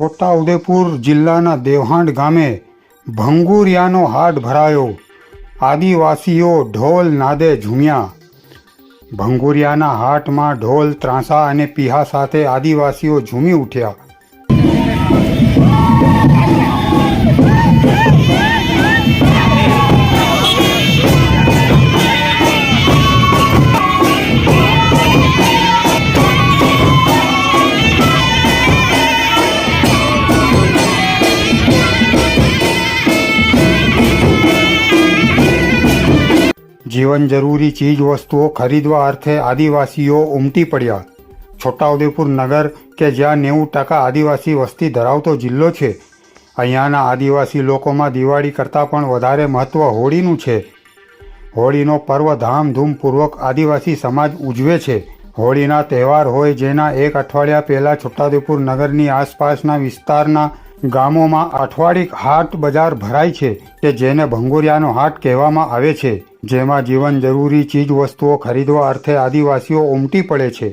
છોટાઉદેપુર જિલ્લાના દેવહાંડ ગામે ભંગુરિયાનો હાટ ભરાયો. આદિવાસીઓ ઢોલ નાદે ઝૂમ્યા. ભંગુરિયાના હાટમાં ઢોલ, ત્રાંસા અને પીહા સાથે આદિવાસીઓ ઝૂમી ઉઠ્યા. જીવન જરૂરી ચીજ વસ્તુઓ ખરીદવા અર્થે આદિવાસીઓ ઉમટી પડ્યા. છોટાઉદેપુર નગર કે જ્યાં નેવું ટકા આદિવાસી વસ્તી ધરાવતો જિલ્લો છે. અહીંયાના આદિવાસી લોકોમાં દિવાળી કરતાં પણ વધારે મહત્ત્વ હોળીનું છે. હોળીનો પર્વ ધામધૂમપૂર્વક આદિવાસી સમાજ ઉજવે છે. હોળીના તહેવાર હોય જેના એક અઠવાડિયા પહેલાં છોટાઉદેપુર નગરની આસપાસના વિસ્તારના ગામોમાં અઠવાડિક હાટ બજાર ભરાય છે કે જેને ભંગુરિયાનો હાટ કહેવામાં આવે છે, જેમાં જીવન જરૂરી ચીજ વસ્તુઓ ખરીદવા અર્થે આદિવાસીઓ ઉમટી પડે છે.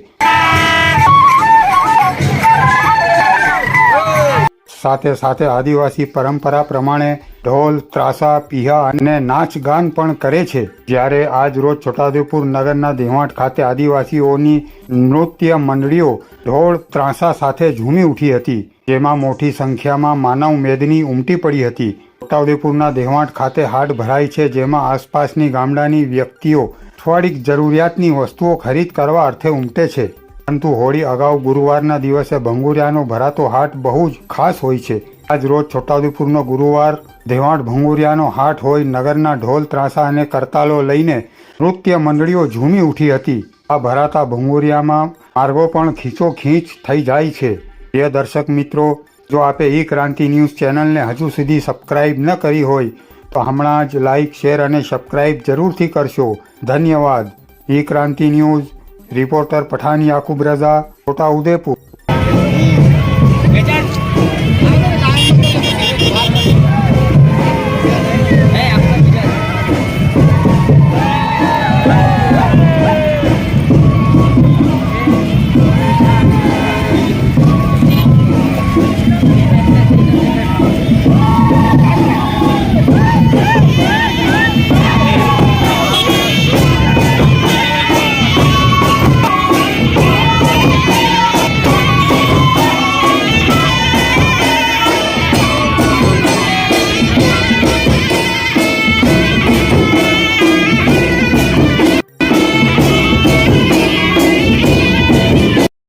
સાથે સાથે આદિવાસી પરંપરા પ્રમાણે ઢોલ, ત્રાસા પીહા અને નાચગાન પણ કરે છે. જ્યારે આજ રોજ છોટાઉદેપુર નગરના દેવાંટ ખાતે આદિવાસીઓની નૃત્ય મંડળીઓ ઢોળ ત્રાસા સાથે ઝૂમી ઉઠી હતી, જેમાં મોટી સંખ્યામાં માનવ મેદની ઉમટી પડી હતી. છોટાઉદેપુરના દેવાંટ ખાતે હાટ ભરાય છે, જેમાં આસપાસની ગામડાની વ્યક્તિઓ અઠવાડિક જરૂરિયાતની વસ્તુઓ ખરીદ કરવા અર્થે ઉમટે છે. પરંતુ હોળી અગાઉ ગુરુવારના દિવસે ભંગુરિયાનો ભરાતો હાટ બહુ જ ખાસ હોય છે. આજ રોજ છોટાઉદેપુરનો ગુરુવાર ધેવાણ ભંગુરિયાનો હાટ હોય નગરના ઢોલ ત્રાસા અને કરતાલો લઈને નૃત્ય મંડળીઓ ઝૂમી ઉઠી હતી. આ ભરાતા ભંગુરિયામાં માર્ગો પણ ખીચોખીંચ થઈ જાય છે. પ્રિય દર્શક મિત્રો, જો આપે ઈ ક્રાંતિ ન્યૂઝ ચેનલને હજુ સુધી સબસ્ક્રાઇબ ન કરી હોય, તો હમણાં જ લાઇક, શેર અને સબસ્ક્રાઇબ જરૂરથી કરશો. ધન્યવાદ. E Kranti news reporter Pathani Yakub Raza Chhota Udepur